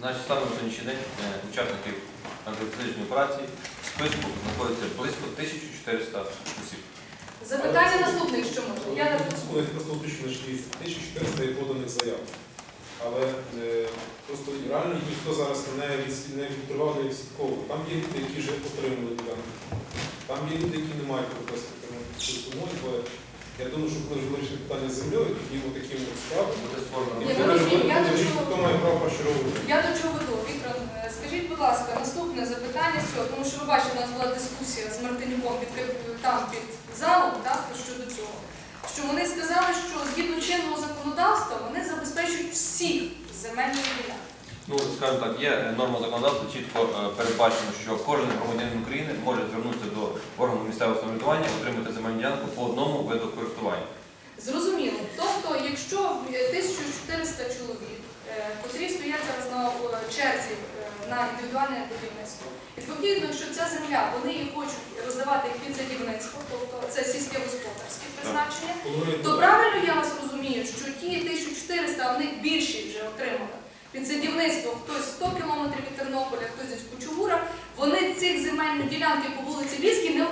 Значить, саме на сьогоднішній день е, учасників антитерористичної операції в списку знаходиться близько 1400 осіб. Запитання наступне, якщо можна. Я не просто уточнюю, що 1400 є поданих заяв. Але е, просто реально їх ніхто зараз не, від- не відкривав, не відслідковував. Там є люди, які вже отримали ділянку. Там є люди, які не мають прописки. Тому тому, бо я думаю, що коли вже вирішили питання з землею, тоді отаким от справам. Буде створено Ні, ми я до чого- хто має право першороку. Я до чого веду, Віктор, е, скажіть, будь ласка, наступне запитання з цього, тому що ви бачите, у нас була дискусія з Мартинюком під каб- там під залом, так, щодо цього. Що вони сказали, що згідно чинного законодавства вони забезпечують всіх земельних ділянок. Ну, скажімо так, є е, норма законодавства, чітко е, передбачено, що кожен громадянин України може звернутися до органу місцевого самоврядування, отримати земельну ділянку по одному виду користування. Зрозуміло. Тобто, якщо е, 1400 чоловік, е, котрі стоять зараз на е, черзі е, на індивідуальне будівництво, відповідно, якщо ця земля, вони її хочуть роздавати під садівництво, тобто це сільське господарське призначення, то правильно я вас розумію, що ті 1400, вони більші вже отримали. Під садівництво хтось 100 кілометрів від Тернополя, хтось в Кучугура, вони цих земельних ділянки по вулиці Львівській не. Е,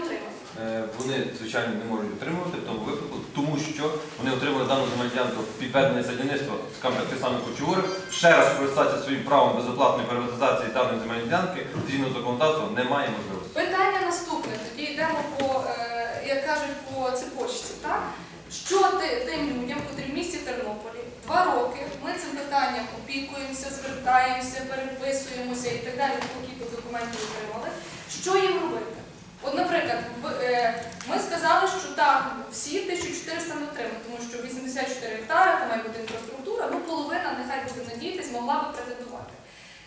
Вони, звичайно, не можуть отримувати в тому випадку, тому що вони отримали дану земельну ділянку підведене садівництво, скажімо ті самі кучури, ще раз скористатися своїм правом безоплатної приватизації даної земельної згідно законодавства, немає можливості. Питання наступне. Тоді йдемо по, е, як кажуть, по цепочці. Так? Що тим людям, котрі в місті Тернополі, два роки ми цим питанням опікуємося, звертаємося, переписуємося і так далі, поки документів отримали. Що їм робити? От, наприклад, е, ми сказали, що так, всі 1400 не отримали, тому що 84 гектари, там має бути інфраструктура, ну половина, нехай буде надіятись, могла би претендувати.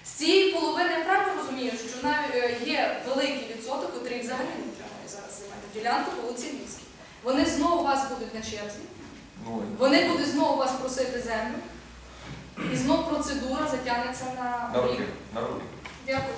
З цієї половини я правильно розумію, що навіть е, є великий відсоток, який взагалі не отримує зараз земельну ділянку по вулиці Львівській. Вони знову вас будуть на черзі, вони будуть знову вас просити землю, і знову процедура затягнеться на на рік. на руки. Дякую.